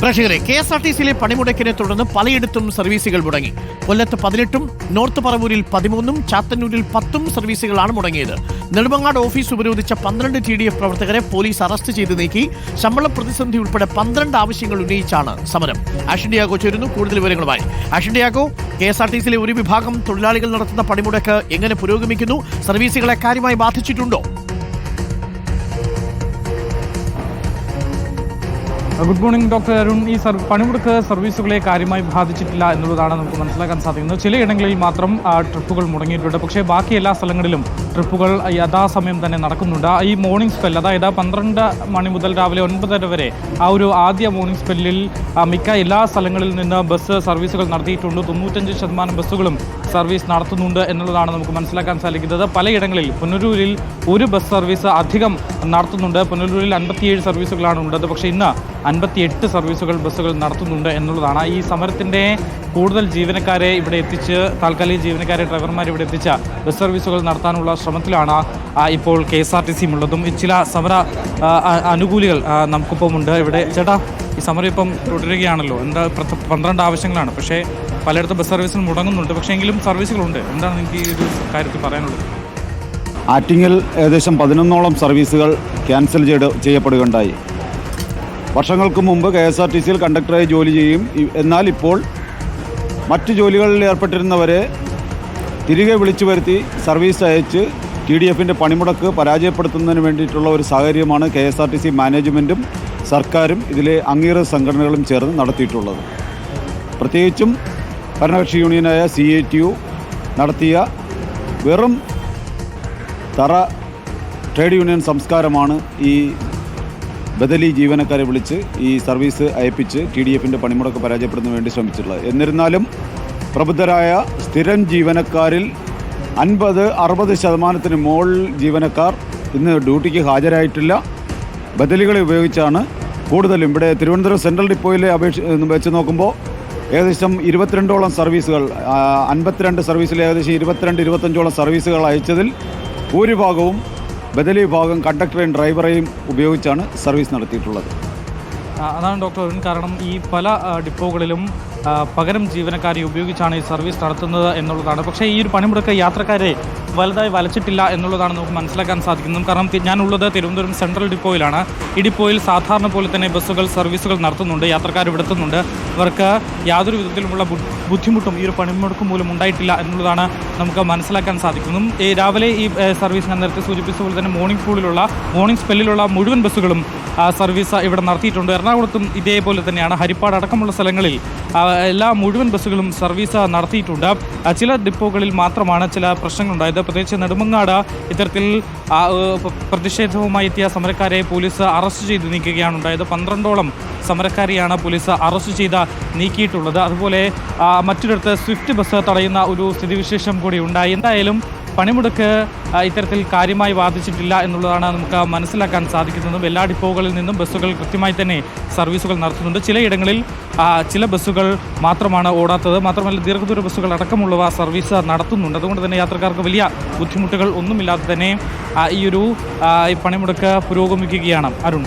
പ്രേക്ഷകരെ K S R T സിയിലെ പണിമുടക്കിനെ തുടർന്ന് പലയിടത്തും സർവീസുകൾ മുടങ്ങി. കൊല്ലത്ത് പതിനെട്ടും നോർത്ത് പറവൂരിൽ പതിമൂന്നും ചാത്തന്നൂരിൽ പത്തും സർവീസുകളാണ് മുടങ്ങിയത്. നെടുമങ്ങാട് ഓഫീസ് ഉപരോധിച്ച പന്ത്രണ്ട് ടി ഡി എഫ് പ്രവർത്തകരെ പോലീസ് അറസ്റ്റ് ചെയ്ത് നീക്കി. ശമ്പള പ്രതിസന്ധി ഉൾപ്പെടെ പന്ത്രണ്ട് ആവശ്യങ്ങൾ ഉന്നയിച്ചാണ് സമരം. ആഷിൻഡിയാഗോ ചേരുന്നു കൂടുതൽ വിവരങ്ങളുമായി. ആഷിൻഡിയാഗോ കെ എസ് ആർ ടി സിയിലെ ഒരു വിഭാഗം തൊഴിലാളികൾ നടത്തുന്ന പണിമുടക്ക് എങ്ങനെ പുരോഗമിക്കുന്നു? സർവീസുകളെ കാര്യമായി ബാധിച്ചിട്ടുണ്ടോ? ഗുഡ് മോർണിംഗ് ഡോക്ടർ അരുൺ ഈ സർ പണിമുടക്ക് സർവീസുകളെ കാര്യമായി ബാധിച്ചിട്ടില്ല എന്നുള്ളതാണ് നമുക്ക് മനസ്സിലാക്കാൻ സാധിക്കുന്നത്. ചിലയിടങ്ങളിൽ മാത്രം ട്രിപ്പുകൾ മുടങ്ങിയിട്ടുണ്ട്. പക്ഷേ ബാക്കി എല്ലാ സ്ഥലങ്ങളിലും ട്രിപ്പുകൾ യഥാസമയം തന്നെ നടക്കുന്നുണ്ട്. ഈ മോർണിംഗ് സ്പെൽ അതായത് പന്ത്രണ്ട് മണി മുതൽ രാവിലെ ഒൻപതര വരെ ആ ഒരു ആദ്യ മോർണിംഗ് സ്പെല്ലിൽ മിക്ക എല്ലാ സ്ഥലങ്ങളിൽ നിന്ന് ബസ് സർവീസുകൾ നടത്തിയിട്ടുണ്ട്. തൊണ്ണൂറ്റഞ്ച് ശതമാനം ബസ്സുകളും സർവീസ് നടത്തുന്നുണ്ട് എന്നുള്ളതാണ് നമുക്ക് മനസ്സിലാക്കാൻ സാധിക്കുന്നത്. പലയിടങ്ങളിൽ പുനലൂരിൽ ഒരു ബസ് സർവീസ് അധികം നടത്തുന്നുണ്ട്. പുനലൂരിൽ അൻപത്തിയേഴ് സർവീസുകളാണ് ഉള്ളത്. പക്ഷേ ഇന്ന് അൻപത്തിയെട്ട് സർവീസുകൾ ബസ്സുകൾ നടത്തുന്നുണ്ട് എന്നുള്ളതാണ്. ഈ സമരത്തിന്റെ കൂടുതൽ ജീവനക്കാരെ ഇവിടെ എത്തിച്ച് താൽക്കാലിക ജീവനക്കാരെ ഡ്രൈവർമാർ ഇവിടെ എത്തിച്ച ബസ് സർവീസുകൾ നടത്താനുള്ള ശ്രമത്തിലാണ് ഇപ്പോൾ കെ എസ് ആർ ടി സിയും ഉള്ളതും. ചില സമര അനുകൂലികൾ നമുക്കിപ്പം ഉണ്ട്. ഇവിടെ ചേട്ടാ ഈ സമരം ഇപ്പം തുടരുകയാണല്ലോ. എന്താ പന്ത്രണ്ട് ആവശ്യങ്ങളാണ്. പക്ഷേ പലയിടത്തും ബസ് സർവീസുകൾ മുടങ്ങുന്നുണ്ട്. പക്ഷേ എങ്കിലും സർവീസുകളുണ്ട്. എന്താണ് നിങ്ങൾക്ക് ഈ ഒരു കാര്യത്തിൽ പറയാനുള്ളത്? ആറ്റിങ്ങിൽ ഏകദേശം പതിനൊന്നോളം സർവീസുകൾ ക്യാൻസൽ ചെയ്ത് ചെയ്യപ്പെടുകയുണ്ടായി. വർഷങ്ങൾക്ക് മുമ്പ് കെ എസ് ആർ ടി സിയിൽ കണ്ടക്ടറായി ജോലി ചെയ്യും. എന്നാൽ ഇപ്പോൾ മറ്റ് ജോലികളിൽ ഏർപ്പെട്ടിരുന്നവരെ തിരികെ വിളിച്ചു വരുത്തി സർവീസ് അയച്ച് ടി ഡി എഫിന്റെ പണിമുടക്ക് പരാജയപ്പെടുത്തുന്നതിന് വേണ്ടിയിട്ടുള്ള ഒരു സാഹചര്യമാണ് K S R T C മാനേജ്മെന്റും സർക്കാരും ഇതിലെ അംഗീകൃത സംഘടനകളും ചേർന്ന് നടത്തിയിട്ടുള്ളത്. പ്രത്യേകിച്ചും ഭരണകക്ഷി യൂണിയനായ സി എ ടി യു നടത്തിയ വെറും തറ ട്രേഡ് യൂണിയൻ സംസ്കാരമാണ് ഈ ബദലി ജീവനക്കാരെ വിളിച്ച് ഈ സർവീസ് അയപ്പിച്ച് ടി ഡി എഫിന്റെ പണിമുടക്ക് പരാജയപ്പെടുന്നതിന് വേണ്ടി ശ്രമിച്ചിട്ടുള്ളത്. എന്നിരുന്നാലും പ്രബുദ്ധരായ സ്ഥിരം ജീവനക്കാരിൽ അൻപത് അറുപത് ശതമാനത്തിന് മുകളിൽ ജീവനക്കാർ ഇന്ന് ഡ്യൂട്ടിക്ക് ഹാജരായിട്ടില്ല. ബദലികളെ ഉപയോഗിച്ചാണ് കൂടുതലും. ഇവിടെ തിരുവനന്തപുരം സെൻട്രൽ ഡിപ്പോയിലെ അപേക്ഷ വെച്ച് നോക്കുമ്പോൾ ഏകദേശം ഇരുപത്തിരണ്ടോളം സർവീസുകൾ അൻപത്തിരണ്ട് സർവീസിൽ ഏകദേശം ഇരുപത്തിരണ്ട് ഇരുപത്തഞ്ചോളം സർവീസുകൾ അയച്ചതിൽ ഭൂരിഭാഗവും ബദലി വിഭാഗം കണ്ടക്ടറെയും ഡ്രൈവറെയും ഉപയോഗിച്ചാണ് സർവീസ് നടത്തിയിട്ടുള്ളത്. അതാണ് ഡോക്ടർ കാരണം ഈ പല ഡിപ്പോകളിലും പകരം ജീവനക്കാരെ ഉപയോഗിച്ചാണ് ഈ സർവീസ് നടത്തുന്നത് എന്നുള്ളതാണ്. പക്ഷേ ഈ ഒരു പണിമുടക്ക് യാത്രക്കാരെ വലുതായി വലച്ചിട്ടില്ല എന്നുള്ളതാണ് നമുക്ക് മനസ്സിലാക്കാൻ സാധിക്കുന്നത്. കാരണം ഞാനുള്ളത് തിരുവനന്തപുരം സെൻട്രൽ ഡിപ്പോയിലാണ്. ഈ ഡിപ്പോയിൽ സാധാരണ പോലെ തന്നെ ബസ്സുകൾ സർവീസുകൾ നടത്തുന്നുണ്ട് യാത്രക്കാർ വിടുത്തുന്നുണ്ട് അവർക്ക് യാതൊരു വിധത്തിലുമുള്ള ബുദ്ധിമുട്ടും ഈ ഒരു പണിമുടക്ക് മൂലം ഉണ്ടായിട്ടില്ല എന്നുള്ളതാണ് നമുക്ക് മനസ്സിലാക്കാൻ സാധിക്കുന്നതും. ഈ രാവിലെ ഈ സർവീസ് ഞാൻ നേരത്തെ സൂചിപ്പിച്ച പോലെ തന്നെ മോർണിംഗ് സ്കൂളിലുള്ള മോർണിംഗ് സ്പെല്ലിലുള്ള മുഴുവൻ ബസ്സുകളും സർവീസ് ഇവിടെ നടത്തിയിട്ടുണ്ട്. എറണാകുളത്തും ഇതേപോലെ തന്നെയാണ്. ഹരിപ്പാട് അടക്കമുള്ള സ്ഥലങ്ങളിൽ എല്ലാ മുഴുവൻ ബസ്സുകളും സർവീസ് നടത്തിയിട്ടുണ്ട്. ചില ഡിപ്പോകളിൽ മാത്രമാണ് ചില പ്രശ്നങ്ങളുണ്ടായത്. പ്രത്യേകിച്ച് നെടുമങ്ങാട് ഇത്തരത്തിൽ പ്രതിഷേധവുമായി എത്തിയ സമരക്കാരെ പോലീസ് അറസ്റ്റ് ചെയ്ത് നീക്കുകയാണ് ഉണ്ടായത്. പന്ത്രണ്ടോളം സമരക്കാരെയാണ് പോലീസ് അറസ്റ്റ് ചെയ്ത് നീക്കിയിട്ടുള്ളത്. അതുപോലെ മറ്റൊരിടത്ത് സ്വിഫ്റ്റ് ബസ് തടയുന്ന ഒരു സ്ഥിതിവിശേഷം കൂടി ഉണ്ടായി. എന്തായാലും പണിമുടക്ക് ഇത്തരത്തിൽ കാര്യമായി ബാധിച്ചിട്ടില്ല എന്നുള്ളതാണ് നമുക്ക് മനസ്സിലാക്കാൻ സാധിക്കുന്നതും. എല്ലാ ഡിപ്പോകളിൽ നിന്നും ബസ്സുകൾ കൃത്യമായി തന്നെ സർവീസുകൾ നടത്തുന്നുണ്ട്. ചിലയിടങ്ങളിൽ ചില ബസ്സുകൾ മാത്രമാണ് ഓടാത്തത്. മാത്രമല്ല ദീർഘദൂര ബസ്സുകൾ അടക്കമുള്ളവ സർവീസ് നടത്തുന്നുണ്ട്. അതുകൊണ്ട് തന്നെ യാത്രക്കാർക്ക് വലിയ ബുദ്ധിമുട്ടുകൾ ഒന്നുമില്ലാതെ തന്നെ ഈ ഒരു പണിമുടക്ക് പുരോഗമിക്കുകയാണ്. അരുൺ.